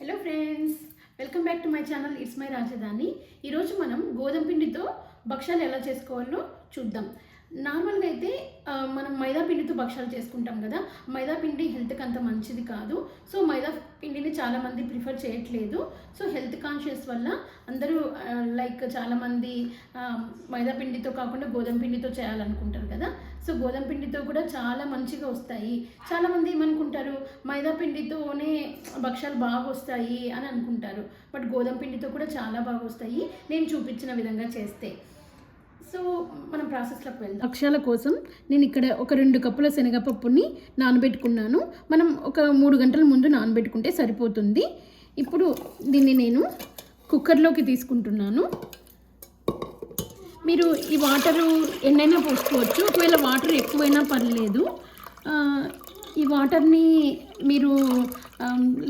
Hello friends welcome back to my channel it's my రాజధాని ఈరోజు మనం గోధుమ పిండితో భక్ష్యాలు ఎలా చేసుకోవాలో చూద్దాం. నార్మల్గా అయితే మనం మైదా పిండితో చేసుకుంటాం కదా మైదా పిండి హెల్త్కి అంత మంచిది కాదు. సో మైదా పిండిని చాలామంది ప్రిఫర్ చేయట్లేదు. సో హెల్త్ కాన్షియస్ వల్ల అందరూ లైక్ చాలామంది మైదాపిండితో మైదా పిండితో కాకుండా గోధుమ పిండితో చేయాలనుకుంటారు కదా. సో గోధుమ పిండితో కూడా చాలా మంచిగా వస్తాయి. చాలామంది ఏమనుకుంటారు మైదా పిండితోనే బాగా వస్తాయి అని అనుకుంటారు. బట్ గోధుమ పిండితో కూడా చాలా బాగా వస్తాయి. నేను చూపించిన విధంగా చేస్తే. సో మనం ప్రాసెస్లోకి వెళ్దాం. భక్ష్యాల కోసం నేను ఇక్కడ ఒక రెండు కప్పుల శనగపప్పుని నానబెట్టుకున్నాను. మనం ఒక మూడు గంటల ముందు నానబెట్టుకుంటే సరిపోతుంది. ఇప్పుడు దీన్ని నేను కుక్కర్లోకి తీసుకుంటున్నాను. మీరు ఈ వాటరు ఎన్నైనా పోసుకోవచ్చు. ఒకవేళ వాటర్ ఎక్కువైనా పర్లేదు. ఈ వాటర్ని మీరు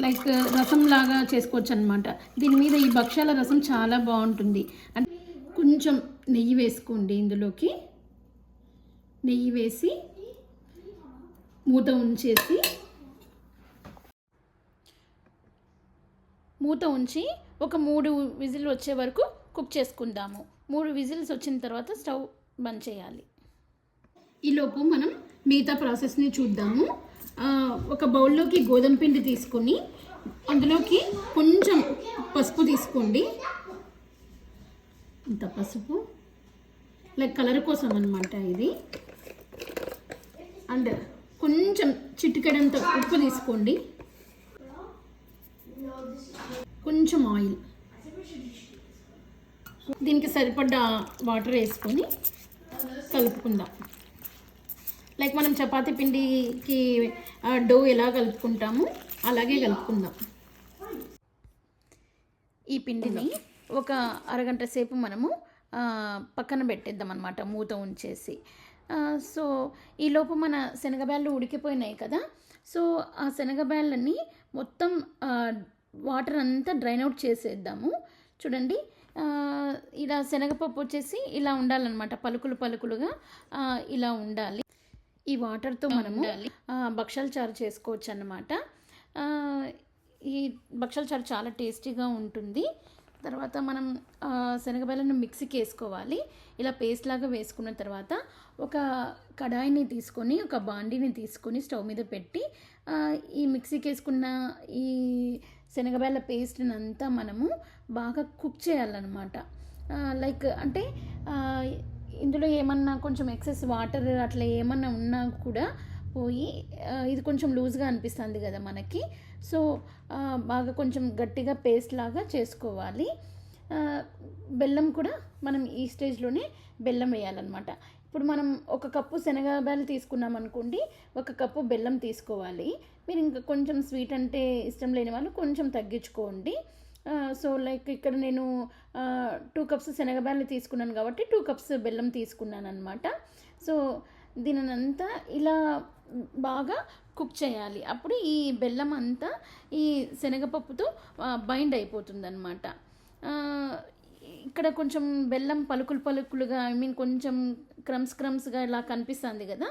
లైక్ రసం లాగా చేసుకోవచ్చు అనమాట దీని మీద ఈ భక్ష్యాల రసం చాలా బాగుంటుంది. అంటే కొంచెం నెయ్యి వేసుకోండి ఇందులోకి. నెయ్యి వేసి మూత ఉంచేసి మూత ఉంచి ఒక మూడు విజిల్ వచ్చే వరకు కుక్ చేసుకుందాము. మూడు విజిల్స్ వచ్చిన తర్వాత స్టవ్ బంద్ చేయాలి. ఈలోపు మనం మిగతా ప్రాసెస్ని చూద్దాము. ఒక బౌల్లోకి గోధుమ పిండి తీసుకొని అందులోకి కొంచెం పసుపు తీసుకోండి. ఇంత పసుపు. లైక్ కలర్ కోసం అనమాట ఇది. అండ్ కొంచెం చిటికెడంత ఉప్పు తీసుకోండి. కొంచెం ఆయిల్. దీనికి సరిపడ్డ వాటర్ వేసుకొని కలుపుకుందాం. లైక్ మనం చపాతీ పిండికి డో ఎలా కలుపుకుంటామో అలాగే కలుపుకుందాం. ఈ పిండిని ఒక అరగంట సేపు మనము పక్కన పెట్టేద్దాం అనమాట మూత ఉంచేసి. సో ఈలోపు మన శనగబ్యాళ్ళు ఉడికిపోయినాయి కదా సో ఆ శనగబ్యాళ్ళని మొత్తం వాటర్ అంతా డ్రైన్ అవుట్ చేసేద్దాము. చూడండి ఇలా శనగపప్పు వచ్చేసి ఇలా ఉండాలన్నమాట పలుకులు పలుకులుగా ఇలా ఉండాలి. ఈ వాటర్తో మనము భక్షాల చారు చేసుకోవచ్చు అన్నమాట ఈ భక్షాల చారు చాలా టేస్టీగా ఉంటుంది. తర్వాత మనం శనగబెల్లను మిక్సీకి వేసుకోవాలి. ఇలా పేస్ట్ లాగా వేసుకున్న తర్వాత ఒక కడాయిని తీసుకొని ఒక బాండీని తీసుకొని స్టవ్ మీద పెట్టి ఈ మిక్సీకి వేసుకున్న ఈ శనగబెల్ల పేస్ట్ని అంతా మనము బాగా కుక్ చేయాలన్నమాట. లైక్ అంటే ఇందులో ఏమన్నా కొంచెం ఎక్సెస్ వాటర్ అట్లా ఏమన్నా ఉన్నా కూడా పోయి ఇది కొంచెం లూజ్గా అనిపిస్తుంది కదా మనకి. సో బాగా కొంచెం గట్టిగా పేస్ట్ లాగా చేసుకోవాలి. బెల్లం కూడా మనం ఈ స్టేజ్లోనే బెల్లం వేయాలన్నమాట. ఇప్పుడు మనం ఒక కప్పు శనగబాలు తీసుకున్నాం అనుకోండి ఒక కప్పు బెల్లం తీసుకోవాలి. మీరు ఇంకా కొంచెం స్వీట్ అంటే ఇష్టం లేని వాళ్ళు కొంచెం తగ్గించుకోండి. సో లైక్ ఇక్కడ నేను టూ కప్స్ శనగబ్యాలు తీసుకున్నాను కాబట్టి టూ కప్స్ బెల్లం తీసుకున్నాను అనమాట సో దీనినంతా ఇలా బాగా కుక్ చేయాలి. అప్పుడు ఈ బెల్లం అంతా ఈ శనగపప్పుతో బైండ్ అయిపోతుందన్నమాట. ఇక్కడ కొంచెం బెల్లం పలుకులు పలుకులుగా ఐ మీన్ కొంచెం క్రమ్స్ క్రమ్స్గా ఇలా కనిపిస్తుంది కదా.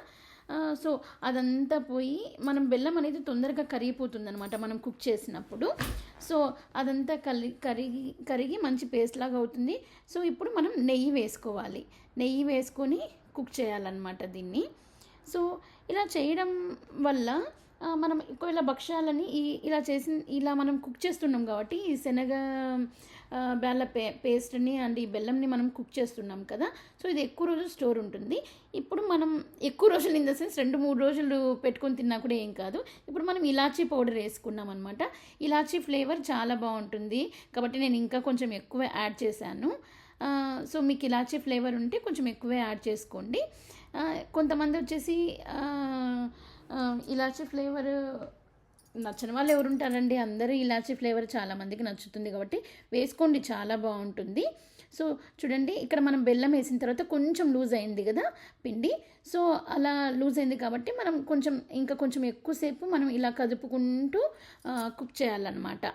సో అదంతా పోయి మనం బెల్లం అనేది తొందరగా కరిగిపోతుంది అనమాట మనం కుక్ చేసినప్పుడు. సో అదంతా కలి కరిగి కరిగి మంచి పేస్ట్ లాగా అవుతుంది. సో ఇప్పుడు మనం నెయ్యి వేసుకోవాలి. నెయ్యి వేసుకొని కుక్ చేయాలన్నమాట దీన్ని. సో ఇలా చేయడం వల్ల మనం ఒకవేళ భక్ష్యాలని ఇలా చేసి ఇలా మనం కుక్ చేస్తున్నాం కాబట్టి ఈ శనగ బెల్ల పే పేస్ట్ని అండ్ ఈ బెల్లంని మనం కుక్ చేస్తున్నాం కదా సో ఇది ఎక్కువ రోజులు స్టోర్ ఉంటుంది. ఇప్పుడు మనం ఎక్కువ రోజులు ఇన్ ద సెన్స్ రెండు మూడు రోజులు పెట్టుకొని తిన్నా కూడా ఏం కాదు. ఇప్పుడు మనం ఇలాచీ పౌడర్ వేసుకున్నాం అనమాట ఇలాచీ ఫ్లేవర్ చాలా బాగుంటుంది. కాబట్టి నేను ఇంకా కొంచెం ఎక్కువ యాడ్ చేశాను. సో మీకు ఇలాచీ ఫ్లేవర్ ఉంటే కొంచెం ఎక్కువే యాడ్ చేసుకోండి. కొంతమంది వచ్చేసి ఇలాచీ ఫ్లేవర్ నచ్చని వాళ్ళు ఎవరు ఉంటారండి? అందరూ ఇలాచీ ఫ్లేవర్ చాలామందికి నచ్చుతుంది కాబట్టి వేసుకోండి చాలా బాగుంటుంది. సో చూడండి ఇక్కడ మనం బెల్లం వేసిన తర్వాత కొంచెం లూజ్ అయింది కదా పిండి. సో అలా లూజ్ అయింది కాబట్టి మనం కొంచెం ఇంకా కొంచెం ఎక్కువసేపు మనం ఇలా కదుపుకుంటూ కుక్ చేయాలన్నమాట.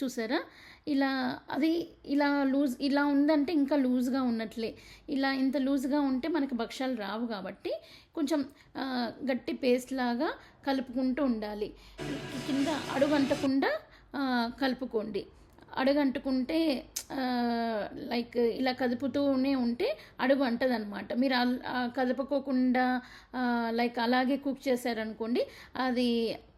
చూసారా? ఇలా అది ఇలా లూజ్ ఇలా ఉందంటే ఇంకా లూజ్గా ఉన్నట్లే. ఇలా ఇంత లూజ్గా ఉంటే మనకి భక్ష్యాలు రావు కాబట్టి కొంచెం గట్టి పేస్ట్ లాగా కలుపుకుంటూ ఉండాలి. కింద అడుగు అంటకుండా కలుపుకోండి. అడుగంటుకుంటే లైక్ ఇలా కదుపుతూనే ఉంటే అడుగు అంటదనమాట మీరు కదుపుకోకుండా కదపకోకుండా లైక్ అలాగే కుక్ చేశారనుకోండి అది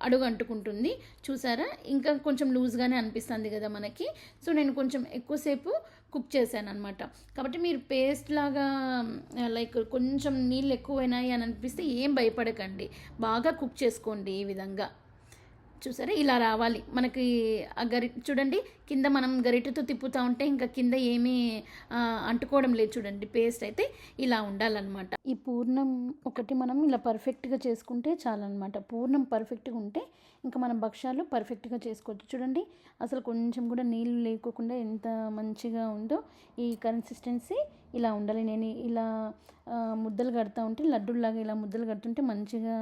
అడుగు అంటుకుంటుంది. చూసారా? ఇంకా కొంచెం లూజ్గానే అనిపిస్తుంది కదా మనకి. సో నేను కొంచెం ఎక్కువసేపు కుక్ చేశాను అనమాట కాబట్టి మీరు పేస్ట్ లాగా లైక్ కొంచెం నీళ్ళు ఎక్కువైనాయి అని అనిపిస్తే ఏం భయపడకండి. బాగా కుక్ చేసుకోండి ఈ విధంగా. చూసారా? ఇలా రావాలి. మనకి ఆ గరి చూడండి కింద మనం గరిటతో తిప్పుతూ ఉంటే ఇంకా కింద ఏమీ అంటుకోవడం లేదు చూడండి. పేస్ట్ అయితే ఇలా ఉండాలన్నమాట. ఈ పూర్ణం ఒకటి మనం ఇలా పర్ఫెక్ట్గా చేసుకుంటే చాలన్నమాట. పూర్ణం పర్ఫెక్ట్గా ఉంటే ఇంకా మనం భక్ష్యాలు పర్ఫెక్ట్గా చేసుకోవచ్చు. చూడండి అసలు కొంచెం కూడా నీళ్ళు లేకోకుండా ఎంత మంచిగా ఉందో ఈ కన్సిస్టెన్సీ ఇలా ఉండాలి. నేను ఇలా ముద్దలు కడతా ఉంటే లడ్డూలాగా ఇలా ముద్దలు కడుతుంటే మంచిగా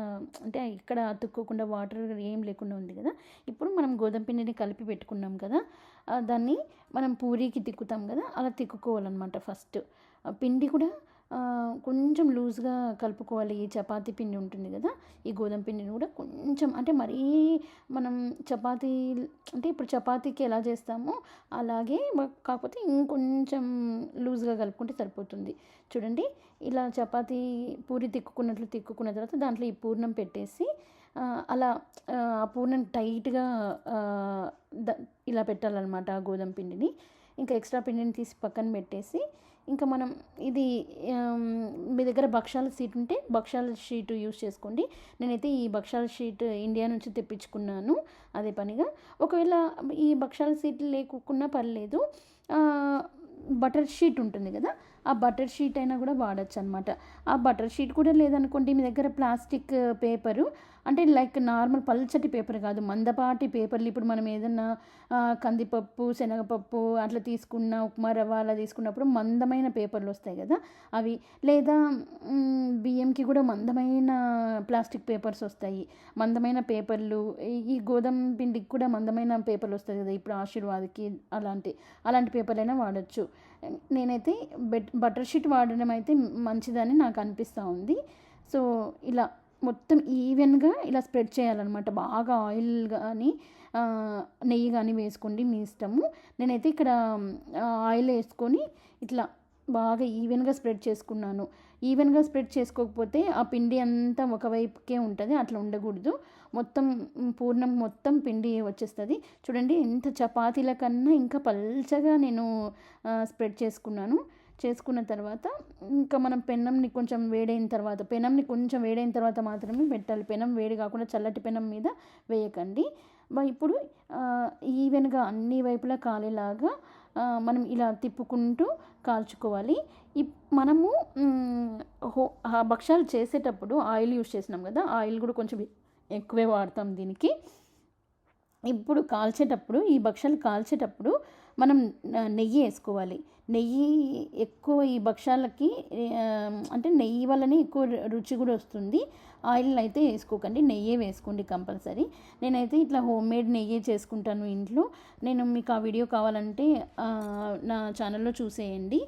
అంటే ఇక్కడ అతుక్కోకుండా వాటర్ ఏం లేకుండా ఉంది కదా. ఇప్పుడు మనం గోధుమ పిండిని కలిపి పెట్టుకున్నాం కదా. దాన్ని మనం పూరీకి తిక్కుతాం కదా. అలా తిక్కుకోవాలన్నమాట ఫస్ట్. పిండి కూడా కొంచెం లూజ్గా కలుపుకోవాలి. ఈ చపాతీ పిండి ఉంటుంది కదా ఈ గోధుమ పిండిని కూడా కొంచెం అంటే మరీ మనం చపాతీ అంటే ఇప్పుడు చపాతీకి ఎలా చేస్తామో అలాగే కాకపోతే ఇంకొంచెం లూజ్గా కలుపుకుంటే సరిపోతుంది. చూడండి ఇలా చపాతీ పూరి తిక్కుకున్నట్లు తిక్కుకున్న తర్వాత దాంట్లో ఈ పూర్ణం పెట్టేసి అలా ఆ పూర్ణం టైట్గా ఇలా పెట్టాలన్నమాట ఆ గోధుమ పిండిని. ఇంకా ఎక్స్ట్రా పిండిని తీసి పక్కన పెట్టేసి ఇంకా మనం ఇది మీ దగ్గర భక్షాల షీట్ ఉంటే భక్షాల షీట్ యూస్ చేసుకోండి. నేనైతే ఈ భక్షాల షీట్ ఇండియా నుంచి తెప్పించుకున్నాను అదే పనిగా. ఒకవేళ ఈ భక్షాల షీట్ లేకున్నా పర్లేదు బటర్ షీట్ ఉంటుంది కదా ఆ బటర్ షీట్ అయినా కూడా వాడచ్చు అనమాట ఆ బటర్ షీట్ కూడా లేదనుకోండి మీ దగ్గర ప్లాస్టిక్ పేపరు అంటే లైక్ నార్మల్ పల్చటి పేపర్ కాదు మందపాటి పేపర్లు. ఇప్పుడు మనం ఏదన్నా కందిపప్పు శనగపప్పు అట్లా తీసుకున్న ఉప్మా రవ్వ అలా తీసుకున్నప్పుడు మందమైన పేపర్లు వస్తాయి కదా అవి. లేదా బియ్యంకి కూడా మందమైన ప్లాస్టిక్ పేపర్స్ వస్తాయి. మందమైన పేపర్లు ఈ- ఈ గోధుమ పిండికి కూడా మందమైన పేపర్లు వస్తాయి కదా ఇప్పుడు ఆశీర్వాద్కి అలాంటి అలాంటి పేపర్లైనా వాడచ్చు. నేనైతే బెట్ బటర్ షీట్ వాడడం అయితే మంచిదని నాకు అనిపిస్తూ ఉంది. సో ఇలా మొత్తం ఈవెన్గా ఇలా స్ప్రెడ్ చేయాలన్నమాట. బాగా ఆయిల్ కానీ నెయ్యి కానీ వేసుకోండి మీ ఇష్టము. నేనైతే ఇక్కడ ఆయిల్ వేసుకొని ఇట్లా బాగా ఈవెన్గా స్ప్రెడ్ చేసుకున్నాను. ఈవెన్గా స్ప్రెడ్ చేసుకోకపోతే ఆ పిండి అంతా ఒకవైపుకే ఉంటుంది అట్లా ఉండకూడదు. మొత్తం పూర్ణం మొత్తం పిండి వచ్చేస్తుంది. చూడండి ఎంత చపాతీల కన్నా ఇంకా పల్చగా నేను స్ప్రెడ్ చేసుకున్నాను. చేసుకున్న తర్వాత ఇంకా మనం పెనంని కొంచెం వేడైన తర్వాత పెనంని కొంచెం వేడైన తర్వాత మాత్రమే పెట్టాలి. పెనం వేడి కాకుండా చల్లటి పెనం మీద వేయకండి. ఇప్పుడు ఈవెన్గా అన్ని వైపులా కాలేలాగా మనం ఇలా తిప్పుకుంటూ కాల్చుకోవాలి. ఇప్ మనము ఆ భక్షాలు చేసేటప్పుడు ఆయిల్ యూజ్ చేసినాం కదా ఆయిల్ కూడా కొంచెం ఎక్కువే వాడతాం దీనికి. ఇప్పుడు కాల్చేటప్పుడు ఈ భక్షాలు కాల్చేటప్పుడు మనం నెయ్యి వేసుకోవాలి. నెయ్యి ఎక్కువ ఈ భక్షాలకి అంటే నెయ్యి వల్లనే ఎక్కువ రుచి కూడా వస్తుంది. ఆయిల్ అయితే వేసుకోకండి నెయ్యే వేసుకోండి కంపల్సరీ. నేనైతే ఇట్లా హోమ్ మేడ్ నెయ్యి చేసుకుంటాను ఇంట్లో. నేను మీకు ఆ వీడియో కావాలంటే నా ఛానల్లో చూసేయండి.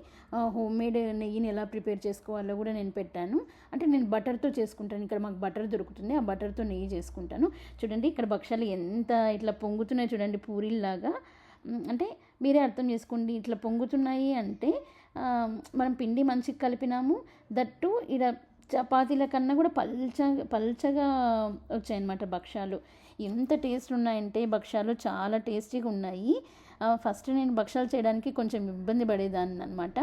హోమ్ మేడ్ నెయ్యిని ఎలా ప్రిపేర్ చేసుకోవాలో కూడా నేను పెట్టాను. అంటే నేను బటర్తో చేసుకుంటాను. ఇక్కడ మాకు బటర్ దొరుకుతుంది ఆ బటర్తో నెయ్యి చేసుకుంటాను. చూడండి ఇక్కడ భక్షాలు ఎంత ఇట్లా పొంగుతున్నాయి చూడండి పూరీల్లాగా. అంటే మీరే అర్థం చేసుకోండి. ఇట్లా పొంగుతున్నాయి అంటే మనం పిండి మంచిగా కలిపినాము దట్టు ఇలా చపాతీల కన్నా కూడా పల్చ పల్చగా వచ్చాయన్నమాట భక్షాలు ఎంత టేస్ట్ ఉన్నాయంటే భక్షాలు చాలా టేస్టీగా ఉన్నాయి. ఫస్ట్ నేను భక్షాలు చేయడానికి కొంచెం ఇబ్బంది పడేదాన్ని అనమాట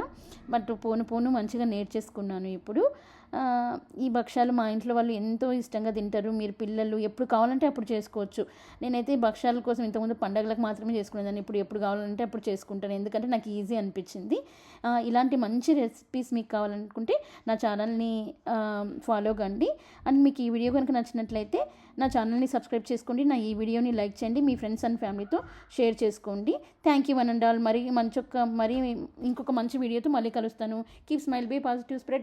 బట్ పోను పోను మంచిగా నేర్చేసుకున్నాను ఇప్పుడు. ఈ భక్ష్యాలు మా ఇంట్లో వాళ్ళు ఎంతో ఇష్టంగా తింటారు. మీరు పిల్లలు ఎప్పుడు కావాలంటే అప్పుడు చేసుకోవచ్చు. నేనైతే ఈ భక్షాల కోసం ఇంతకుముందు పండగలకు మాత్రమే చేసుకునేదాన్ని. ఇప్పుడు ఎప్పుడు కావాలంటే అప్పుడు చేసుకుంటాను. ఎందుకంటే నాకు ఈజీ అనిపించింది. ఇలాంటి మంచి రెసిపీస్ మీకు కావాలనుకుంటే నా ఛానల్ని ఫాలో కండి. అండ్ మీకు ఈ వీడియో కనుక నచ్చినట్లయితే నా ఛానల్ని సబ్స్క్రైబ్ చేసుకోండి. నా ఈ వీడియోని లైక్ చేయండి. మీ ఫ్రెండ్స్ అండ్ ఫ్యామిలీతో షేర్ చేసుకోండి. Thank you one and all. మరి మంచి ఒక మరి ఇంకొక మంచి వీడియోతో మళ్ళీ కలుస్తాను. Keep smile be positive spread.